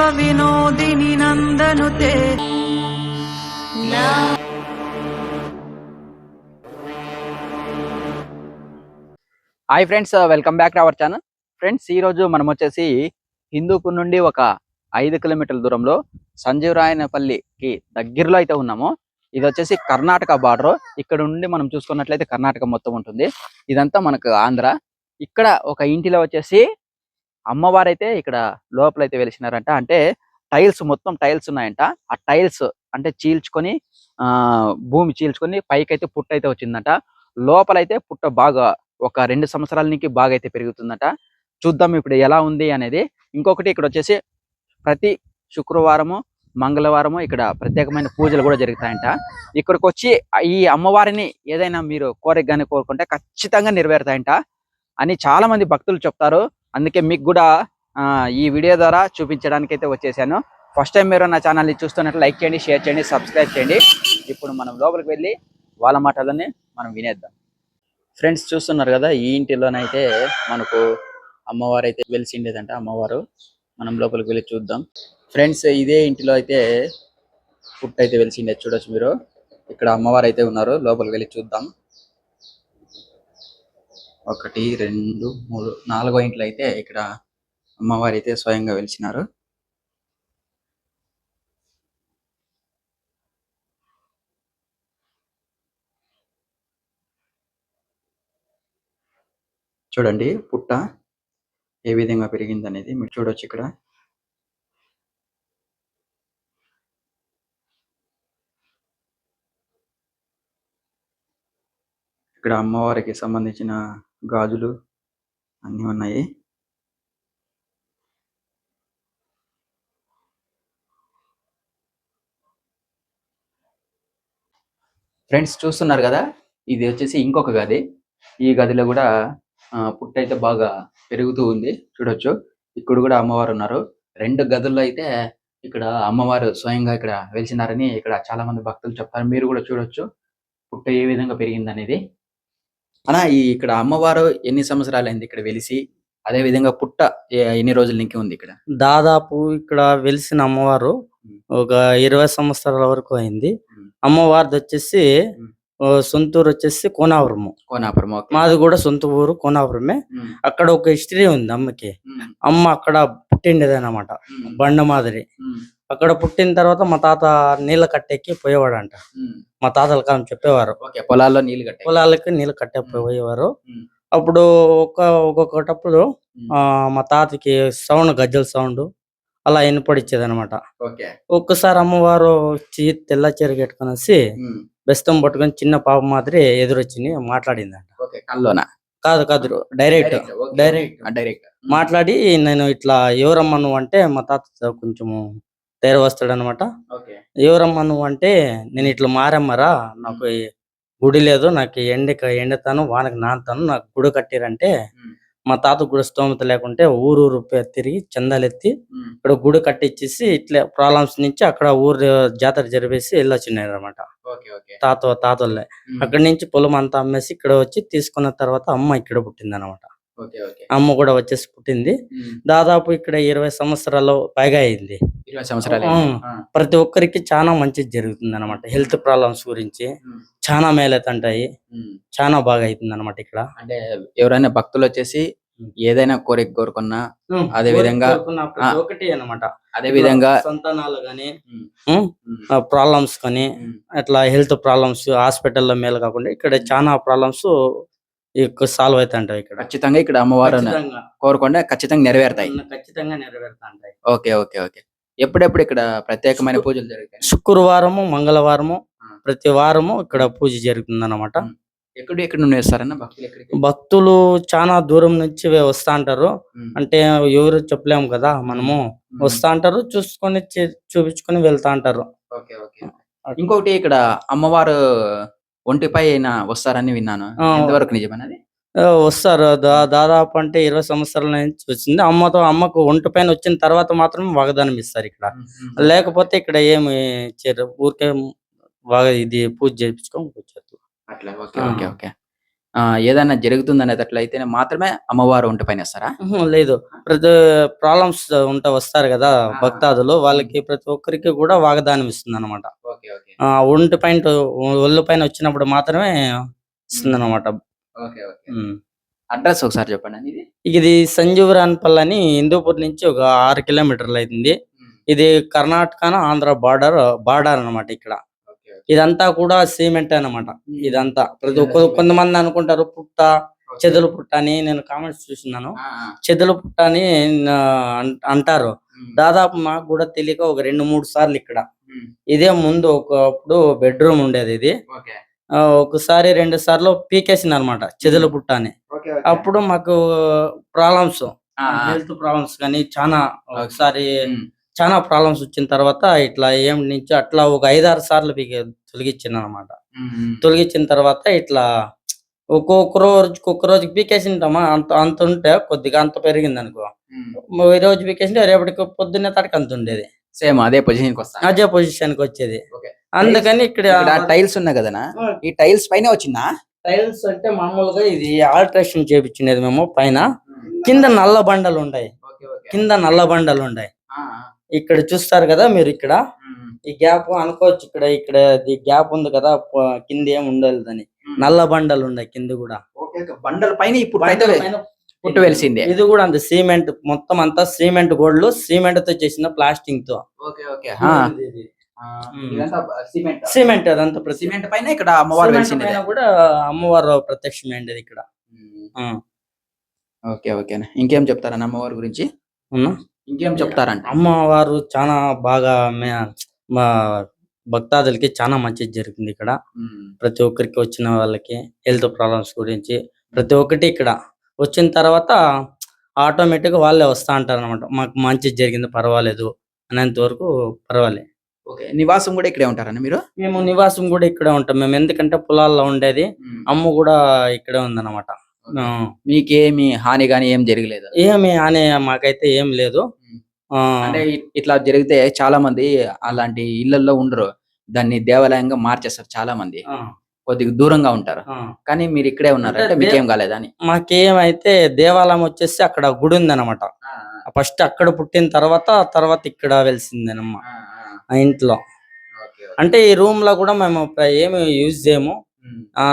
विनोदिनि नन्दनुते hi friends welcome back to our channel friends ఈ రోజు మనం వచ్చేసి హిందూపూర్ నుండి ఒక ఐదు కిలోమీటర్ల దూరంలో సంజీవరాయనపల్లికి దగ్గరలో అయితే ఉన్నాము ఇది వచ్చేసి కర్ణాటక బార్డర్ ఇక్కడ నుండి మనం చూసుకున్నట్లయితే కర్ణాటక మొత్తం ఉంటుంది ఇదంతా మనకు ఆంధ్ర ఇక్కడ ఒక ఇంటిలో వచ్చేసి అమ్మవారైతే ఇక్కడ లోపల అయితే వెలిసినారంట. అంటే టైల్స్ మొత్తం టైల్స్ ఉన్నాయంట. ఆ టైల్స్ అంటే చీల్చుకొని ఆ భూమి చీల్చుకొని పైకి అయితే పుట్ట అయితే వచ్చిందంట. లోపలైతే పుట్ట బాగా ఒక రెండు సంవత్సరాల నుంచి బాగా అయితే పెరుగుతుందట. చూద్దాం ఇప్పుడు ఎలా ఉంది అనేది. ఇంకొకటి ఇక్కడ వచ్చేసి ప్రతి శుక్రవారము మంగళవారము ఇక్కడ ప్రత్యేకమైన పూజలు కూడా జరుగుతాయంట. ఇక్కడికి వచ్చి ఈ అమ్మవారిని ఏదైనా మీరు కోరిక కానీ కోరుకుంటే ఖచ్చితంగా నెరవేరుతాయంట అని చాలా మంది భక్తులు చెప్తారు. అందుకే మీకు కూడా ఈ వీడియో ద్వారా చూపించడానికి అయితే వచ్చేసాను. ఫస్ట్ టైం మీరు నా ఛానల్ని చూస్తున్నట్లు లైక్ చేయండి షేర్ చేయండి సబ్స్క్రైబ్ చేయండి. ఇప్పుడు మనం లోపలికి వెళ్ళి వాళ్ళ మాటలని మనం వినేద్దాం. ఫ్రెండ్స్ చూస్తున్నారు కదా ఈ ఇంటిలోనైతే మనకు అమ్మవారు అయితే వెలిసిండేదంట అమ్మవారు. మనం లోపలికి వెళ్ళి చూద్దాం. ఫ్రెండ్స్ ఇదే ఇంటిలో అయితే పుట్టు అయితే వెలిసిండే చూడొచ్చు మీరు. ఇక్కడ అమ్మవారు అయితే ఉన్నారు లోపలికి వెళ్ళి చూద్దాం. ఒకటి రెండు మూడు నాలుగో ఇంట్లో అయితే ఇక్కడ అమ్మవారు అయితే స్వయంగా వెలిచినారు. చూడండి పుట్ట ఏ విధంగా పెరిగింది అనేది మీరు చూడొచ్చు ఇక్కడ. ఇక్కడ అమ్మవారికి సంబంధించిన గాజులు అన్నీ ఉన్నాయి. ఫ్రెండ్స్ చూస్తున్నారు కదా ఇది వచ్చేసి ఇంకొక గది. ఈ గదిలో కూడా పుట్ట అయితే బాగా పెరుగుతూ ఉంది. చూడొచ్చు. ఇక్కడ కూడా అమ్మవారు ఉన్నారు. రెండు గదుల్లో అయితే ఇక్కడ అమ్మవారు స్వయంగా ఇక్కడ వెలిసినారని ఇక్కడ చాలా మంది భక్తులు చెప్తారు మీరు కూడా చూడొచ్చు. పుట్ట ఏ విధంగా పెరిగింది అనేది అనా ఈ ఇక్కడ అమ్మవారు ఎన్ని సంవత్సరాలు అయింది ఇక్కడ వెలిసి? అదే విధంగా పుట్ట ఏ- ఎన్ని రోజుల నుంచి ఉంది ఇక్కడ? దాదాపు ఇక్కడ వెలిసిన అమ్మవారు. ఒక ఇరవై సంవత్సరాల వరకు అయింది. ఉమ్. అమ్మవారిది వచ్చేసి ఉమ్. ఓ సొంతూరు వచ్చేసి కోనాపురము. కోనాపురం ఓకే. మాది కూడా సొంత ఊరు కోనాపురమే. ఉమ్, అక్కడ ఒక హిస్టరీ ఉంది అమ్మకి. ఉమ్, అమ్మ అక్కడ పుట్టిండేది అనమాట ఉమ్, బండ మాదిరి. ఉమ్, అక్కడ పుట్టిన తర్వాత మా తాత నీళ్ళ కట్టెక్కి పోయేవాడంట. మా తాతల కాలం చెప్పేవారు. పొలాల్లో నీళ్ళు కట్టే పొలాలకి నీళ్ళు కట్టే పోయేవారు. అప్పుడు ఒక ఒక్కొక్కటప్పుడు ఆ, మా తాతకి సౌండ్ గజ్జల సౌండ్ అలా వినపడిచ్చేది అనమాట ఒక్కసారి అమ్మవారు తెల్ల చీర కట్టుకునేసి బెస్తం పట్టుకొని చిన్న పాప మాదిరి ఎదురొచ్చి మాట్లాడిందంట. కాదు కాదు డైరెక్ట్ డైరెక్ట్ డైరెక్ట్. మాట్లాడి నేను ఇట్లా ఎవరమ్మా నువ్వు? అంటే మా తాత కొంచెము ధైర్య వస్తాడు అనమాట ఓకే. ఎవరమ్మా నువ్వు అంటే నేను ఇట్లా మారమ్మరా నాకు గుడి లేదు నాకు ఎండక ఎండతాను వానకి నానుతాను నాకు గుడి కట్టిరంటే. మా తాత కూడా స్తోమత లేకుంటే ఊరు ఊరు తిరిగి చందాలెత్తి ఇక్కడ గుడి కట్టించేసి ఇట్లా ప్రాబ్లమ్స్ నుంచి అక్కడ ఊరు జాతర జరిపేసి వెళ్ళొచ్చినారు అనమాట తాత తాతలే అక్కడి నుంచి పొలం అంతా అమ్మేసి ఇక్కడ వచ్చి తీసుకున్న తర్వాత అమ్మ ఇక్కడ పుట్టింది అనమాట అమ్మ కూడా వచ్చేసి పుట్టింది. దాదాపు ఇక్కడ ఇరవై సంవత్సరాలు పైగా అయింది. ఇరవై సంవత్సరాలు. ప్రతి ఒక్కరికి చాలా మంచిది జరుగుతుంది అనమాట హెల్త్ ప్రాబ్లమ్స్ గురించి చాలా ఉమ్. చాలా బాగా అవుతుంది అనమాట ఇక్కడ. అంటే ఎవరైనా భక్తులు వచ్చేసి ఏదైనా కోరిక కోరుకున్నా అదే విధంగా- ఒక్కటి అనమాట అదే విధంగా సంతానాలు ఉమ్, ప్రాబ్లమ్స్ కానీ అట్లా హెల్త్ ప్రాబ్లమ్స్ హాస్పిటల్లో మేలు కాకుండా ఇక్కడ చాలా ప్రాబ్లమ్స్ సాల్వ్ అవుతుంటాయి ఇక్కడ. ఖచ్చితంగా ఇక్కడ అమ్మవారు కోరుకుంటే ఖచ్చితంగా నెరవేరుతాయి. ఖచ్చితంగా నెరవేరుతాయి ఓకే ఓకే ఓకే. ఎప్పుడెప్పుడు ఇక్కడ ప్రత్యేకమైన పూజలు జరుగుతాయి? శుక్రవారము మంగళవారము. ప్రతి వారము ఇక్కడ పూజ జరుగుతుంది అనమాట ఎక్కడ ఎక్కడ నుండి వస్తారన్న భక్తులు ఎక్కడికి? భక్తులు చాలా దూరం నుంచి వస్తా అంటారు. అంటే ఎవరు చెప్పలేము కదా మనము వస్తా అంటారు చూసుకొని చూపించుకొని వెళ్తా అంటారు. Okay okay. ఇంకొకటి ఇక్కడ అమ్మవారు ఒంటిపై అయినా వస్తారని విన్నాను. ఎంతవరకు నిజమన్నది ఆ, వస్తారు. దా- దాదాపు అంటే ఇరవై సంవత్సరాల నుంచి వచ్చింది. అమ్మతో అమ్మకు ఒంటి పైన వచ్చిన తర్వాత మాత్రం వాగ్దానం ఇస్తారు ఇక్కడ. లేకపోతే ఇక్కడ ఏమి చేయరు. ఊరికే బాగా ఇది పూజ చేయించుకొని అట్లా ఓకే. Okay okay. ఆ, ఏదైనా జరుగుతుంది అనేటట్లయితే మాత్రమే అమ్మవారు ఒంటి పైన వేస్తారా? లేదు. ప్రతి ప్రాబ్లమ్స్ ఉంటా వస్తారు కదా భక్తాదులు. వాళ్ళకి ప్రతి ఒక్కరికి కూడా వాగ్దానం ఇస్తుంది అనమాట ఒంటి పైన ఒళ్ళు పైన వచ్చినప్పుడు మాత్రమే ఇస్తుంది అనమాట ఓకే ఓకే. అడ్రస్ ఒకసారి చెప్పండి అండి ఇది. ఇది సంజీవరాన్పల్లి అని హిందూపూర్ నుంచి ఒక ఆరు కిలోమీటర్లు అవుతుంది ఇది కర్ణాటక ఆంధ్ర బార్డర్ బార్డర్ అన్నమాట ఇక్కడ. ఇదంతా కూడా సిమెంట్ అన్నమాట. ఇదంతా. ప్రతి ఒక్క కొంతమంది అనుకుంటారు పుట్ట చెదలు పుట్ట అని నేను కామెంట్స్ చూసినాను చెదలు పుట్ట అని అంటారు. దాదాపు మాకు కూడా తెలియక ఒక రెండు మూడు సార్లు ఇక్కడ. ఇదే ముందు ఒకప్పుడు బెడ్రూమ్ ఉండేది ఇది. ఒకసారి రెండు సార్లు పీకేసింది అనమాట చెదలు పుట్ట అని అప్పుడు మాకు ప్రాబ్లమ్స్ హెల్త్ ప్రాబ్లమ్స్ కానీ చాలా ఒకసారి చాలా ప్రాబ్లమ్స్ వచ్చిన తర్వాత ఇట్లా ఏం నుంచి అట్లా ఒక ఐదారు సార్లు పీకే తొలగించింది అనమాట తొలగించిన తర్వాత ఇట్లా ఒక్కొక్క రోజు ఒక్కొక్క రోజు పీకేసింటామా? అంత అంత ఉంటే కొద్దిగా అంత పెరిగింది అనుకో ఈ రోజు పీకేసింటే రేపటికి పొద్దున్నే తడక అంత ఉండేది. సేమ్ అదే పొజిషన్ అదే పొజిషన్కి వచ్చేది. అందుకని ఇక్కడ టైల్స్ ఉన్నాయి కదనా? ఈ టైల్స్ పైన వచ్చిందా? టైల్స్ అంటే మామూలుగా ఇది ఆల్ట్రేషన్ చేపించినది మేము పైన. కింద నల్ల బండలు ఉంటాయి కింద నల్ల బండలు ఉంటాయి ఇక్కడ చూస్తారు కదా మీరు ఇక్కడ? ఈ గ్యాప్ అనుకోవచ్చు ఇక్కడ. ఇక్కడ గ్యాప్ ఉంది కదా కింద ఏం ఉండలేదని. నల్ల బండలు ఉన్నాయి కింద కూడా. బండల పైన ఇప్పుడు పుట్టు వెలిసిందే. ఇది కూడా అంత సిమెంట్ మొత్తం అంతా సిమెంట్ గోడలు సిమెంట్తో చేసిన ప్లాస్టింగ్తో ఓకే. ఓకే ఇది. సిమెంట్. సిమెంట్ అదంతా సిమెంట్ పైన ఇక్కడ అమ్మవారు వెలిసింది కూడా అమ్మవారు ప్రత్యక్షమైంది ఇక్కడ. ఓకే ఓకే ఇంకేం చెప్తారన్న అమ్మవారి గురించి? ఇంకేం చెప్తారంట? అమ్మవారు చాలా బాగా మే- మా భక్తాదులకి చాలా మంచి జరిగింది ఇక్కడ. ప్రతి ఒక్కరికి వచ్చిన వాళ్ళకి హెల్త్ ప్రాబ్లమ్స్ గురించి ప్రతి ఒక్కటి ఇక్కడ. వచ్చిన తర్వాత ఆటోమేటిక్ వాళ్ళే వస్తా అంటారు అనమాట మాకు మంచి జరిగింది పర్వాలేదు. అనేంత వరకు పర్వాలేదు ఓకే నివాసం కూడా ఇక్కడే ఉంటారన్న మీరు? మేము నివాసం కూడా ఇక్కడే ఉంటాం. మేము ఎందుకంటే పొలాల్లో ఉండేది. అమ్మ కూడా ఇక్కడే ఉందన్నమాట. మీకేమి హాని గాని ఏం జరగలేదు? ఏమి అనే మాకైతే ఏం లేదు. అంటే ఇట్లా జరిగితే చాలా మంది అలాంటి ఇళ్ళలో ఉండరు. దాన్ని దేవాలయంగా మార్చేస్తారు చాలా మంది కొద్దిగా దూరంగా ఉంటారు. కానీ మీరు ఇక్కడే ఉన్నారు? అంటే మీకేం కాలేదని మాకేమైతే దేవాలయం వచ్చేసి అక్కడ గుడి ఉందన్నమాట. ఫస్ట్ అక్కడ పుట్టిన తర్వాత తర్వాత ఇక్కడ వెలిసిందనమ్మ ఇంట్లో. అంటే ఈ రూమ్లో కూడా మేము ఏమి యూజ్ చేయము. ఆ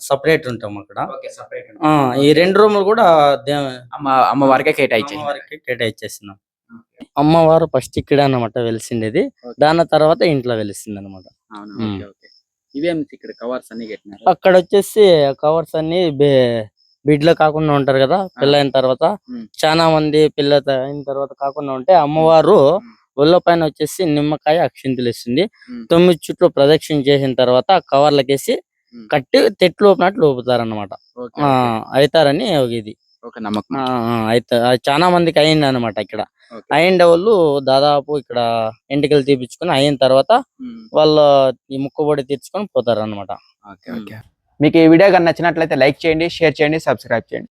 సపరేట్ ఉంటాం అక్కడ. ఆ ఈ రెండు రూములు కూడా అమ్మవారికే కేటాయించి కేటాయించేస్తున్నాం అమ్మవారు ఫస్ట్ ఇక్కడే అన్నమాట వెలిసిండేది. దాని తర్వాత ఇంట్లో వెలిసింది అనమాట ఇక్కడ కవర్స్ అన్ని అక్కడ వచ్చేసి కవర్స్ అన్ని బిడ్లు కాకుండా ఉంటారు కదా పెళ్ళైన తర్వాత. మ్మ్. చాలా మంది పిల్ల అయిన తర్వాత కాకుండా ఉంటే అమ్మవారు ఒళ్ళ పైన వచ్చేసి నిమ్మకాయ అక్షింతలు ఇస్తుంది మ్మ్. తొమ్మిది చుట్లు ప్రదక్షిణ చేసిన తర్వాత ఆ కవర్లకేసి. కట్టి తెట్లు ఊపినట్లు ఊపుతారు అనమాట ఓకే. అవుతారని ఒక ఇది. అయితే చాలా మందికి అయింది అనమాట ఇక్కడ. అయిండే వాళ్ళు దాదాపు ఇక్కడ ఎంటికలు తీపించుకొని అయిన తర్వాత. వాళ్ళు ఈ ముక్కుబడి తీర్చుకొని పోతారు అనమాట ఓకే. ఓకే మీకు ఈ వీడియో కానీ నచ్చినట్లయితే లైక్ చేయండి షేర్ చేయండి సబ్స్క్రైబ్ చేయండి.